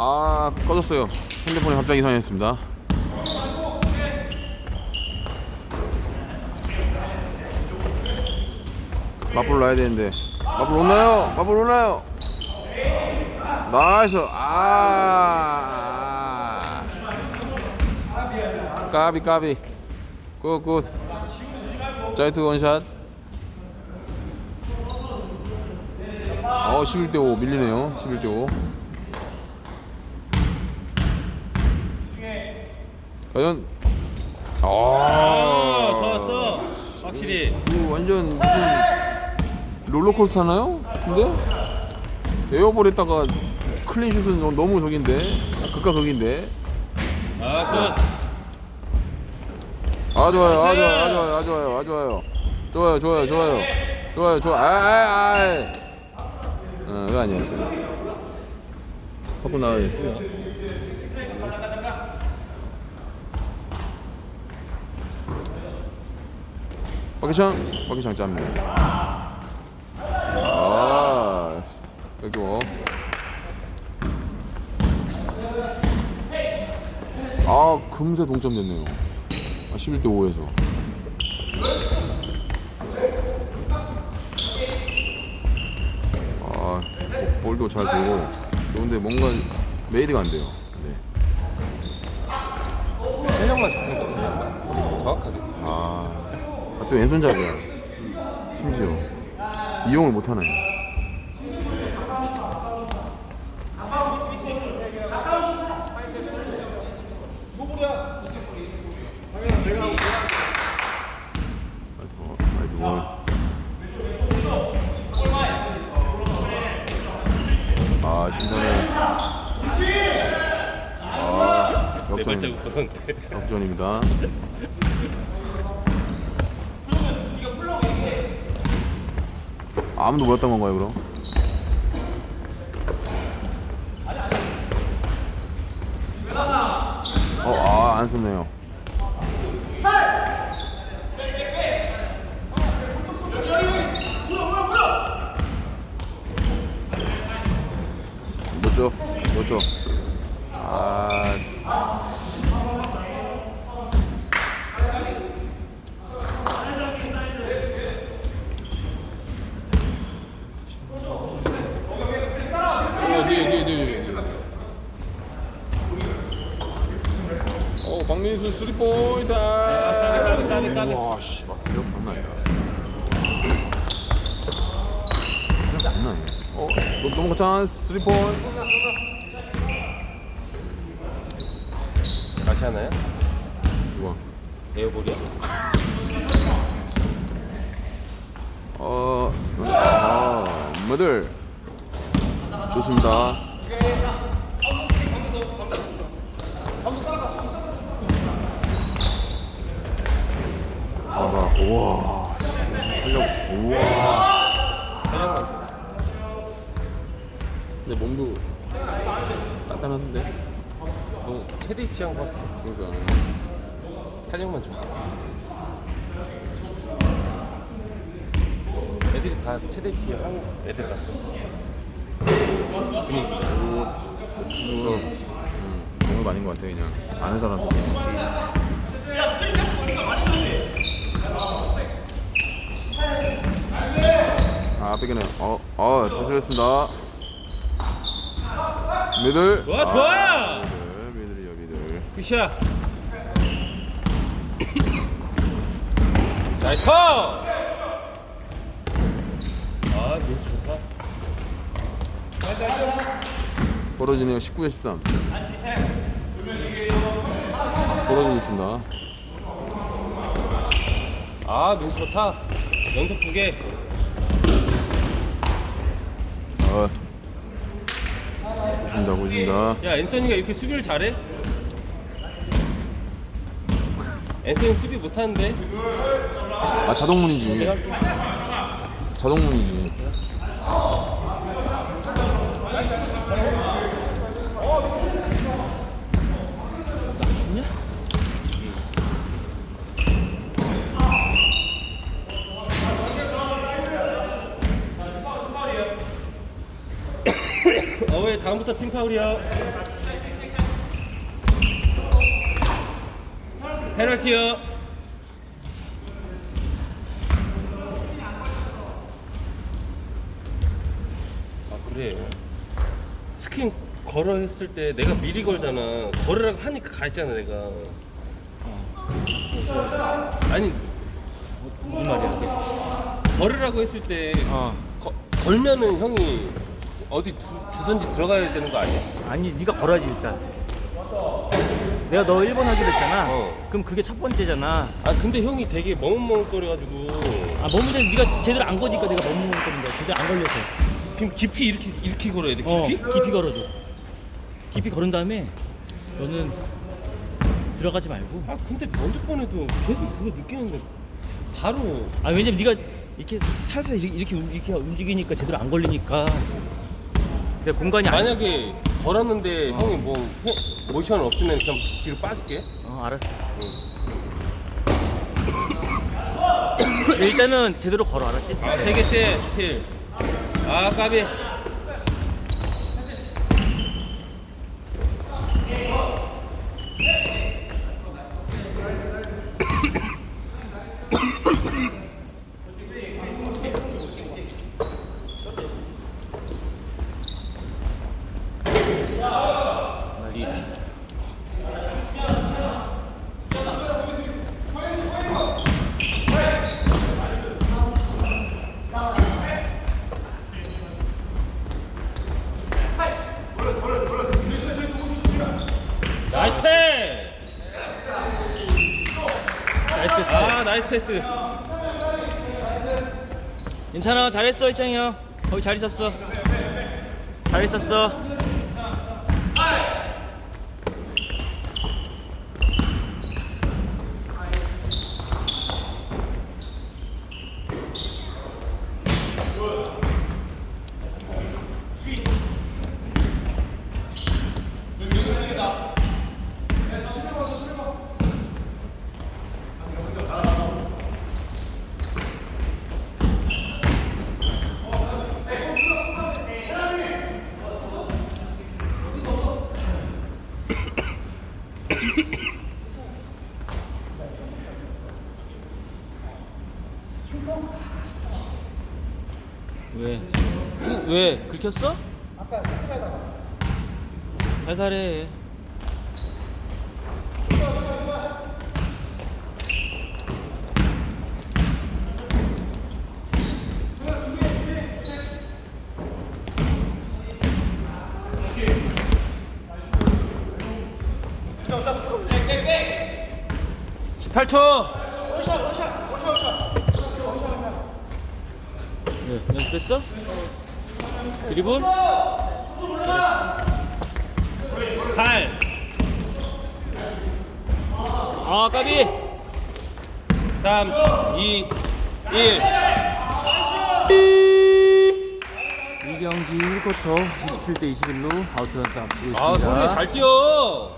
아 꺼졌어요. 핸드폰이 갑자기 이상했습니다. 맞불 놔야 되는데 맞불 오나요? 맞불 오나요? 나이스 아 까비 까비 굿굿 자이트 원샷 어 11대5 밀리네요 11대5 과연 아, 아 좋았어. 확실히. 이거 완전 무슨 롤러코스터 하나요? 근데? 에어볼 했다가 클린슛은 너- 너무 저긴데. 아, 극과 극인데. 아, 굿. 아 좋아요. 아! 좋아요. 아 좋아요. 아 좋아요. 아 좋아요. 좋아요 좋아요 좋아요. 좋아요 좋아. 아 아 아. 어 이거 아니었어요. 커플 나와야 됐어요 박기창 박기창 짭니다 아 여기고 아 금세 동점 됐네요. 아, 11대 5에서. 아 볼- 볼도 잘 되고. 그런데 뭔가 메이드가 안 돼요. 네. 탄력만 좋다니까. 탄력만 정확하게. 아, 아, 또 왼손잡이야. 심지어. 이용을 못하나요 아이고, 아이고, 뭘. 아 신선해. 아네 역전 발자국 걸었는데. 역전입니다 아무도 몰랐던 건가요 그럼? 어, 아, 안 썼네요. 놓죠, 놓죠. 아, 어, 뒤에. 어, 박민수 쓰리 포인트. 까비. 와, 씨, 막 기억 장난 아니다. 기억 장난 아니야. 어, 너 넘어가 찬스 쓰리 포인트. 다시 하나요? 누가? 에어볼이야? 어, 아, 머들. 좋습니다. 봐봐, 우와, 탄력, 우와. 근데 몸도 단단한데? 너 최대 입시한 것 같아 그러니까. 탄력만 줘 애들이 다 최대 입시 한국 애들 같아 그런 거 아닌 것 같아, 그냥. 아는 사람들. 아, 뺏기네. 어, 어, 다스렸습니다. 미들. 좋아, 좋아! 아, 미들, 미들이요, 미들. 굿샷. 나이스 컷! 아, 미스 좋다. 벌어지네요. 19대 13. 벌어지고 있습니다. 아, 민수 좋다. 연속 두 개. 어. 보십니다, 보십니다. 야, 앤서니가 이렇게 수비를 잘해? 앤서니 수비 못하는데? 아, 자동문이지. 내가 할게. 자동문이지. 어, 왜 다음부터 팀 파울이요. 페널티요. 아 그래. 스킨 걸어 했을 때 내가 미리 걸잖아. 걸으라고 하니까 가했잖아 내가. 아니 무슨 말이야? 걸으라고 했을 때 어. 거- 걸면은 형이 어디 두, 주든지 들어가야 되는 거 아니야? 아니 네가 걸어야지 일단. 내가 너 1번 하기로 했잖아. 어. 그럼 그게 첫 번째잖아. 아 근데 형이 되게 멍멍거려가지고 아 머무자 네가 제대로 안 거니까 내가 머무는데 제대로 안 걸려서. 그럼 깊이 이렇게 이렇게 걸어야 돼 어, 깊이? 깊이 걸어줘. 깊이 걸은 다음에 너는 들어가지 말고. 아 근데 먼저 번에도 계속 그거 느끼는데 바로 아 왜냐면 네가 이렇게 살살 이렇게 이렇게 움직이니까 제대로 안 걸리니까. 근데 공간이 안. 만약에 걸었는데 형이 뭐 해- 모션 없으면 그냥 뒤로 빠질게 어 알았어. 응. 일단은 제대로 걸어 알았지? 아 세 개째 스틸 아 까비 나이스 패스 나이스 패스. 아 나이스 패스. 괜찮아 잘했어 이창이 형. 거기 잘 있었어. 잘 있었어 왜? 그, 왜? 긁혔어? 아까 스트라이다가 살살해 십팔 초 네, 연습했어? 드리블? 8 아, 까비! 3 2 1 이 경기 1쿼터 27대 21로 아웃투 선수 앞서고 있습니다. 아, 성현이 잘 뛰어.